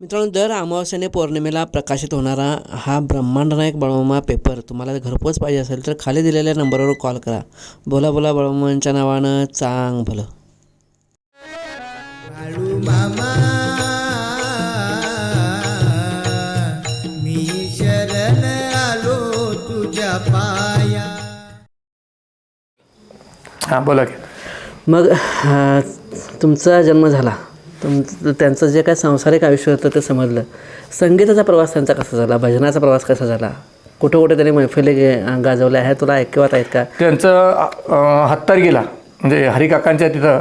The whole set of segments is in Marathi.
मित्रांनो दर अमावस्याने पौर्णिमेला प्रकाशित होणारा हा ब्रह्मांड नायक बळमामा पेपर तुम्हाला घरपोच पाहिजे असेल तर खाली दिलेल्या नंबरवर कॉल करा. बोला बोला बळमामांच्या नावानं चांग भलं. बाळू मामा मी शरण आलो तुझ्या पाया. हां बोला की. मग तुमचा जन्म झाला. तुम त्यांचं जे काय सांसारिक आयुष्य होतं ते समजलं. संगीताचा प्रवास त्यांचा कसा झाला? भजनाचा प्रवास कसा झाला? कुठं कुठे त्यांनी मैफिली गे- गाजवल्या आहेत? तुला ऐकवत आहेत का? त्यांचं हत्तर गेला. म्हणजे हरिकाकांच्या तिथं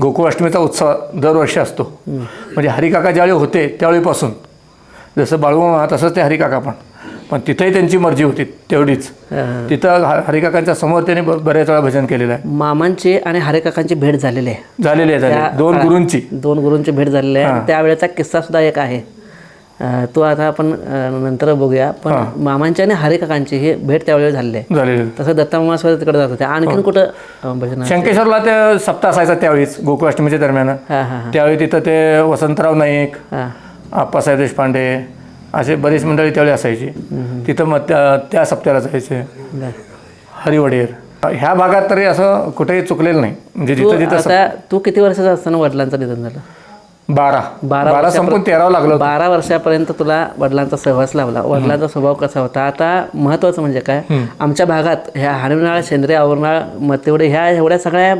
गोकुळाष्टमीचा उत्सव दरवर्षी असतो. म्हणजे हरिकाका ज्यावेळी होते त्यावेळीपासून. जसं बाळूमामा तसंच ते हरिकाका पण. पण तिथंही त्यांची मर्जी होती तेवढीच. हां. तिथं ह- हरिकाकांच्या समोर त्यांनी बऱ्याच वेळा भजन केलेलं आहे. मामांची आणि हरेकाकांची भेट झालेली आहे. झालेली आहे. दोन गुरूंची. दोन गुरूंची भेट झालेली आहे. त्यावेळेचा किस्सा सुद्धा एक आहे. तो आता आपण नंतर बघूया. पण मामांची आणि हरेकाकांची ही भेट त्यावेळी झालेली आहे. तसं दत्ता तिकडे जात होते. आणखीन कुठं अं, भजन शंकेश्वरला ते सप्ताह असायचा त्यावेळीच गोकुळाष्टमीच्या दरम्यान. हां हां. त्यावेळी तिथं ते वसंतराव नाईक हां. आप्पासाहेब देशपांडे असे बरीच मंडळी त्यावेळी असायची. तिथं मग त्या त्या सप्त्याला जायचे. हरिवडेर. ह्या भागात तरी असं कुठेही चुकलेलं नाही. म्हणजे तू जिथं जिथं आता तू किती वर्षाचा असताना वडिलांचं निधन झालं? बारा. बारा बारा संपून तेरावं लागलं. बारा वर्षापर्यंत तुला वडिलांचा सहवास लावला. वडिलांचा स्वभाव कसा होता? आता महत्त्वाचं म्हणजे काय? आमच्या भागात ह्या हाणविनाळ शेंद्रे आवरणाळ मतेवडे ह्या एवढ्या सगळ्या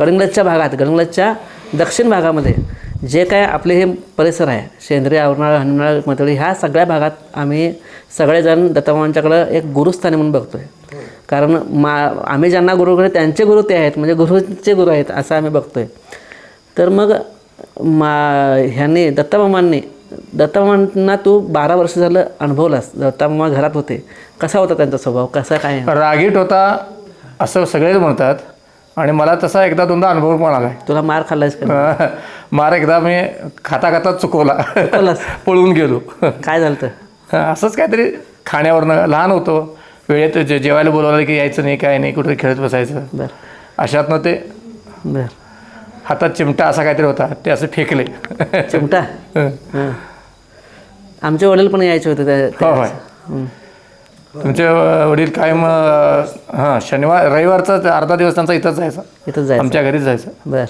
गडंगलजच्या भागात गडंगलजच्या दक्षिण भागामध्ये जे काय आपले हे परिसर आहे शेंद्रे आवरणाळ हनुनाळ मतळी ह्या सगळ्या भागात आम्ही सगळेजण दत्तमामांच्याकडं एक गुरुस्थानी म्हणून बघतोय. कारण मा आम्ही ज्यांना गुरुकडे त्यांचे गुरु ते आहेत म्हणजे गुरुचे गुरु आहेत असं आम्ही बघतोय. तर मग मा ह्यांनी दत्तमामांनी दत्तमामांना तू बारा वर्ष झालं अनुभवलास दत्तामामा घरात होते. कसा होता त्यांचा स्वभाव? कसा काय? रागीट होता असं सगळेच म्हणतात. आणि मला तसा एकदा दोनदा अनुभव पण आला तुला मार खाल्लायस का मार एकदा मी खाता खाता चुकवला? पळून गेलो. काय झालं तर? असंच काहीतरी खाण्यावरनं लहान होतो. वेळेत जे जेवायला बोलवलं की यायचं नाही काय नाही कुठे खेळत बसायचं. बर. अशातनं ते बर. हातात चिमटा असा काहीतरी होता ते असं फेकले. चिमटा? हां. आमचे वडील पण यायचे होते त्या- हो त्या होय तुमचे वडील कायम अं, हां शनिवार रविवारचा अर्धा दिवस त्यांचा इथंच जायचा. इथंच जायचं. आमच्या घरीच जायचं. बर.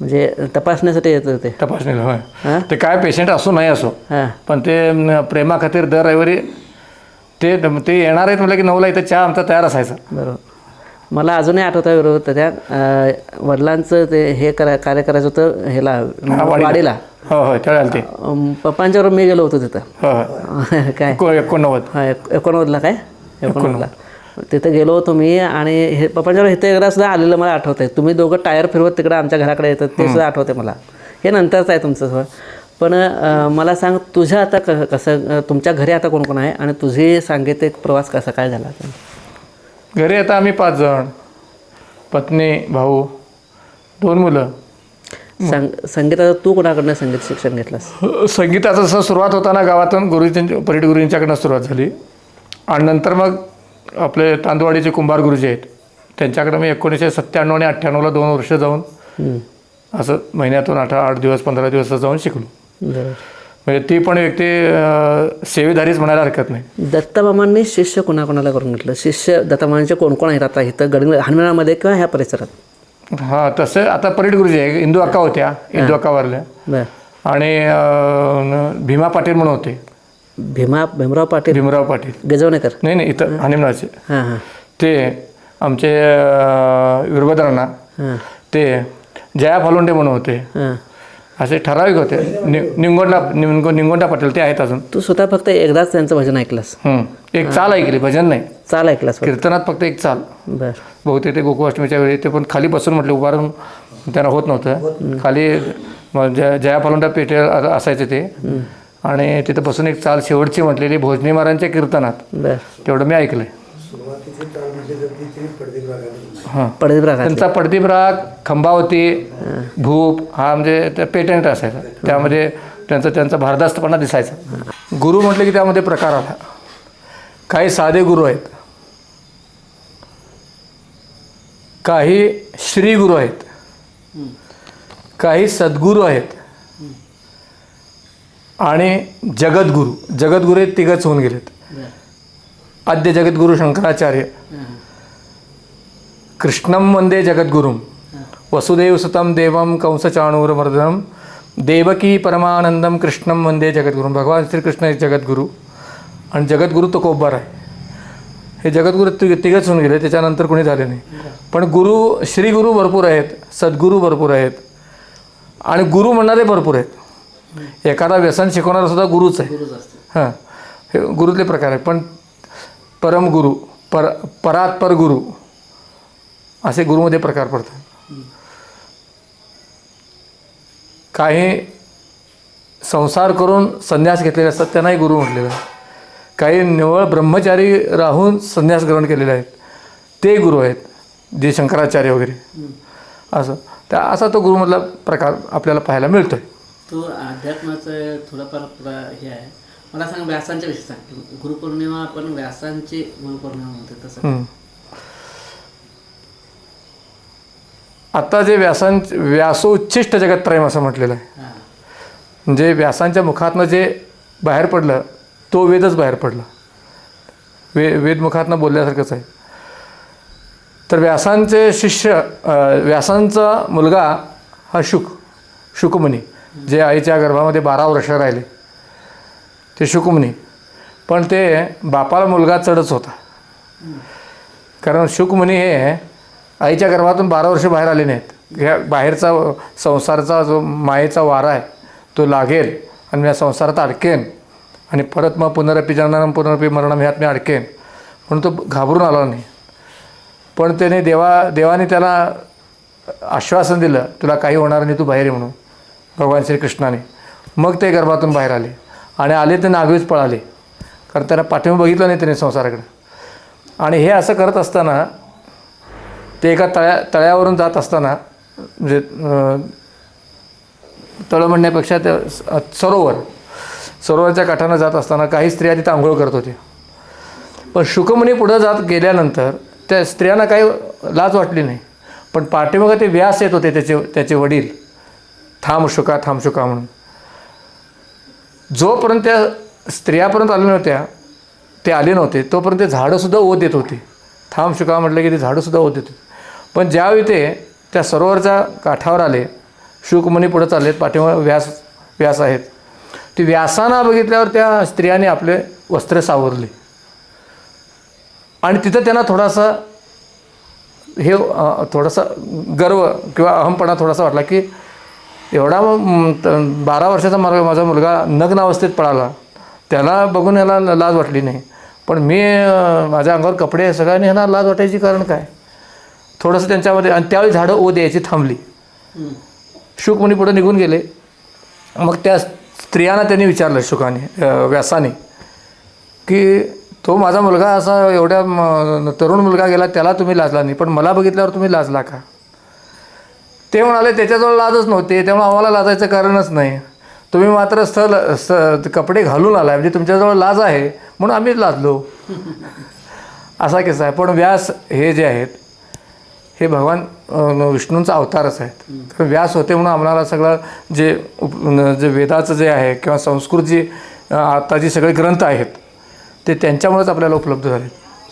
म्हणजे तपासण्यासाठी येत होते. तपासणीला होय. हां? ते काय पेशंट असो नाही असो हां. पण ते प्रेमाखातीर दर रविवारी ते ते येणार आहेत म्हटलं की नऊला इथं चहा आमचा तयार असायचा. बरोबर. मला अजूनही आठवतं आहे बरोबर त्या अं, वडिलांचं ते हे करा कार्य करायचं होतं ह्याला वाडीला. हो हो ते. अं, पप्पांच्याबरोबर मी गेलो होतो तिथं. हो हो. काय? एको- एकोणनव्वद. हा एक- एकोणनव्वदला काय? एकोणनव्वदला. तिथं गेलो होतो मी आणि हे पप्पांच्यावर इथे एकदा सुद्धा आलेलं मला आठवत आहे तुम्ही दोघं टायर फिरवत तिकडे आमच्या घराकडे येतात ते सुद्धा आठवते मला. हे नंतरच आहे तुमचं सगळं पण अं, मला सांग तुझ्या आता क कसं अं, तुमच्या घरी आता कोण कोण आहे? आणि तुझी सांगीतिक प्रवास कसा काय झाला घरी आता आम्ही पाच जण. पत्नी भाऊ दोन मुलं. संग संगीताचं तू कोणाकडनं संगीत शिक्षण घेतलंस? संगीताचं जसं सुरुवात होताना गावातून गुरुजी परीट गुरुजींच्याकडनं सुरुवात झाली. आणि नंतर मग आपले तांदवाडीचे कुंभार गुरुजी आहेत. त्यांच्याकडे मी एकोणीसशे सत्त्याण्णव आणि अठ्ठ्याण्णवला दोन वर्ष जाऊन. असं महिन्यातून आठ आठ दिवस पंधरा दिवस जाऊन शिकलो. म्हणजे ती पण व्यक्ती सेवेधारीच म्हणायला हरकत नाही. दत्तमामांनी शिष्य कोणाकोणाला करून घेतलं? शिष्य दत्तमामांचे कोण कोण आहेत आता? इथं गड हनुमानामध्ये किंवा ह्या परिसरात? हां तसं आता परीट गुरुजी आहे. इंदू अक्का होत्या. इंदू अक्का वारल्या. बर. आणि भीमा पाटील म्हणून होते. भीमा भीमराव पाटील? भीमराव पाटील. गजवणेकर? नाही नाही इथं हनिमनाचे हां हां. ते आमचे वीरभद्रांना ते जया फलोंडे म्हणून होते. हां. असे ठराविक होते. नि निंगोंडा निंगो निंगोंडा पाटील ते आहेत अजून. तू स्वतः फक्त एकदाच त्यांचं भजन ऐकलंस. हं. एक चाल ऐकली भजन नाही. चाल ऐकलास फक्त. कीर्तनात फक्त एक चाल. बर. बहुतेक ते गोकुळाष्टमीच्या वेळी ते पण खाली बसून म्हटले उभारून त्यांना होत नव्हतं. खाली म- जया जया फलोंडा पेटे अ- असायचे ते. आणि तिथं बसून एक चाल शेवटची म्हटलेली भोजनी महाराजांच्या कीर्तनात. बर. तेवढं मी ऐकलंय. हां. पडदे प्रकार त्यांचा पडदीप राग खंबावती भूप हा म्हणजे त्या पेटंट असायचा. त्यामध्ये त्यांचा त्यांचा भारदास्तपणा दिसायचा. गुरु म्हटलं की त्यामध्ये प्रकार आला. काही साधे गुरु आहेत. काही श्री गुरु आहेत. काही सद्गुरू आहेत. आणि जगद्गुरू. जगद्गुरू हे तिघच होऊन गेलेत. आद्य जगद्गुरू शंकराचार्य. कृष्णम वंदे जगद्गुरुम। वसुदेव सुतम देवम कंसचाणूरमर्दनम देवकी परमानंदम कृष्णम वंदे जगद्गुरुम। भगवान श्रीकृष्ण हे जगद्गुरू। आणि जगद्गुरू तो कोब्बर आहे। हे जगद्गुरू ति तिघच होऊन गेले त्याच्यानंतर कोणी झाले नाही. पण गुरु श्रीगुरू भरपूर आहेत सद्गुरू भरपूर आहेत आणि गुरु म्हणणारे भरपूर आहेत. एखादा व्यसन शिकवणारा सुद्धा गुरुच आहे. हां हे गुरुतले प्रकार आहेत. पण परमगुरू पर परात्पर गुरु असे गुरुमध्ये प्रकार पडतात. काही संसार करून संन्यास घेतलेले असतात त्यांनाही गुरु म्हटलेलं आहे. काही निवळ ब्रह्मचारी राहून संन्यास ग्रहण केलेले आहेत ते गुरु आहेत जे शंकराचार्य वगैरे. असं. त्या असा तो गुरुमधला प्रकार आपल्याला पाहायला मिळतोय. तो अध्यात्माचं थोडंफार हे आहे. मला सांग व्यासांच्या विषयी सांग. गुरुपौर्णिमा आपण व्यासांची गुरुपौर्णिमा म्हणतो तसं. हम्म. आता जे व्यासां व्यासोच्छिष्ट जगतप्रेम असं म्हटलेलं आहे. म्हणजे व्यासांच्या मुखातनं जे बाहेर पडलं तो वेदच बाहेर पडला. वे वेदमुखातनं बोलल्यासारखंच आहे. तर व्यासांचे शिष्य व्यासांचा मुलगा हा शुक शुकमुनी जे आईच्या गर्भामध्ये बारा वर्ष राहिले. ते शुकमुनी. पण ते बापाला मुलगा चढच होता. कारण शुकमुनी हे आईच्या गर्भातून बारा वर्ष बाहेर आले नाहीत. ह्या बाहेरचा संसाराचा जो मायेचा वारा आहे तो लागेल आणि मी या संसारात अडकेन. आणि परत मग पुनरपी जननम पुनरपी मरणम ह्यात मी अडकेन. म्हणून तो घाबरून आला नाही. पण त्याने देवा देवाने त्याला आश्वासन दिलं तुला काही होणार नाही तू बाहेर ये म्हणून. भगवान श्रीकृष्णाने. मग ते गर्भातून बाहेर आले. आणि आले ते नागवीच पळाले. कारण त्याला पाठिंबा बघितलं नाही त्याने संसाराकडे. आणि हे असं करत असताना ते एका तळ्या तळ्यावरून जात असताना म्हणजे तळं म्हणण्यापेक्षा ते सरोवर सरोवरच्या काठानं जात असताना काही स्त्रिया तिथं आंघोळ करत होत्या. पण शुकमुनी पुढं जात गेल्यानंतर त्या स्त्रियांना काही लाज वाटली नाही. पण पाठीमागं ते व्यास येत होते त्याचे त्याचे वडील. थांब शुका थांब शुका म्हणून. जोपर्यंत त्या स्त्रियापर्यंत आल्या नव्हत्या ते आले नव्हते तोपर्यंत ते झाडंसुद्धा ओत येत होते. थांब शुका म्हटलं की ते झाडंसुद्धा ओत येत होते. पण ज्यावेळी ते त्या सरोवरच्या काठावर आले शुकमुनी पुढं चाललेत पाठीमागे व्यास व्यास आहेत. ते व्यासांना बघितल्यावर त्या स्त्रियांनी आपले वस्त्र सावरले. आणि तिथं त्यांना थोडासा हे थोडासा गर्व किंवा अहमपणा थोडासा वाटला की एवढा बारा वर्षाचा मला माझा मुलगा नग्न अवस्थेत पळाला. त्याला बघून याला लाज वाटली नाही. पण मी माझ्या अंगावर कपडे सगळ्यांनी ह्यांना लाज वाटायची कारण काय? थोडंसं त्यांच्यामध्ये आणि त्यावेळी झाडं ओ द्यायची थांबली. शुकमुनी पुढे निघून गेले. मग त्या स्त्रियांना त्यांनी विचारलं शुकाने व्यासाने की तो माझा मुलगा असा एवढ्या तरुण मुलगा गेला त्याला तुम्ही लाजला नाही पण मला बघितल्यावर तुम्ही लाजला का? ते म्हणाले त्याच्याजवळ लाजच नव्हते त्यामुळे आम्हाला लाजायचं कारणच नाही. तुम्ही मात्र स्थल स कपडे घालून आलाय म्हणजे तुमच्याजवळ लाज आहे म्हणून आम्ही लाजलो. असा किस्सा आहे. पण व्यास हे जे आहेत हे भगवान विष्णूंचा अवतारच आहेत कारण व्यास होते म्हणून आम्हाला सगळं जे उप जे वेदाचं जे आहे किंवा संस्कृत जी आता जी सगळे ग्रंथ आहेत ते त्यांच्यामुळेच आपल्याला उपलब्ध झाले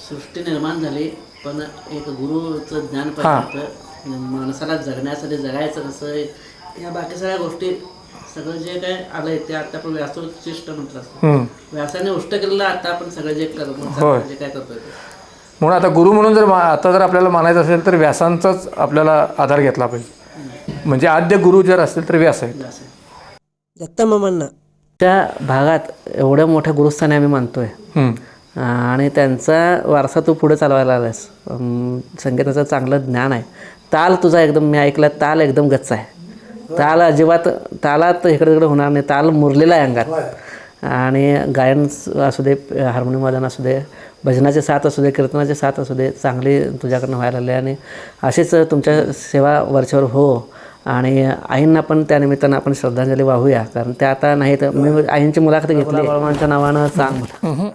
सृष्टी निर्माण झाली पण एक गुरुचं ज्ञान हां. पाहिजे. माणसाला जगण्यासाठी जगायचं कसं या बाकी सगळ्या गोष्टी सगळं जे काय आलंय ते आता आपण व्यासोचिष्ट म्हटलं. व्यासाने उष्ट केलेलं आता आपण सगळं जे करतो. जे काय करतोय. म्हणून आता गुरु म्हणून जर मा आता जर आपल्याला मानायचं असेल तर व्यासांचाच आपल्याला आधार घेतला पाहिजे. म्हणजे आद्य गुरु जर असतील तर व्यास आहेत. दत्तमामांना त्या भागात एवढ्या मोठ्या गुरुस्थाने आम्ही मानतोय. आणि त्यांचा वारसा तू पुढे चालवायला आलास संगीताचं चांगलं ज्ञान आहे. ताल तुझा एकदम मी ऐकला ताल एकदम गच्च आहे. ताल अजिबात तालात इकडे तिकडे होणार नाही. ताल मुरलेला आहे अंगात. आणि गायन असू दे हार्मोनियम वादन असू दे भजनाचे साथ असू दे कीर्तनाचे साथ असू दे चांगली तुझ्याकडनं व्हायला लागले आणि अशीच तुमच्या सेवा वरच्यावर हो. आणि आईंना पण त्या निमित्तानं आपण श्रद्धांजली वाहूया कारण त्या आता नाही तर मी आईंची मुलाखत घेतली. बाळमांच्या नावानं सांग.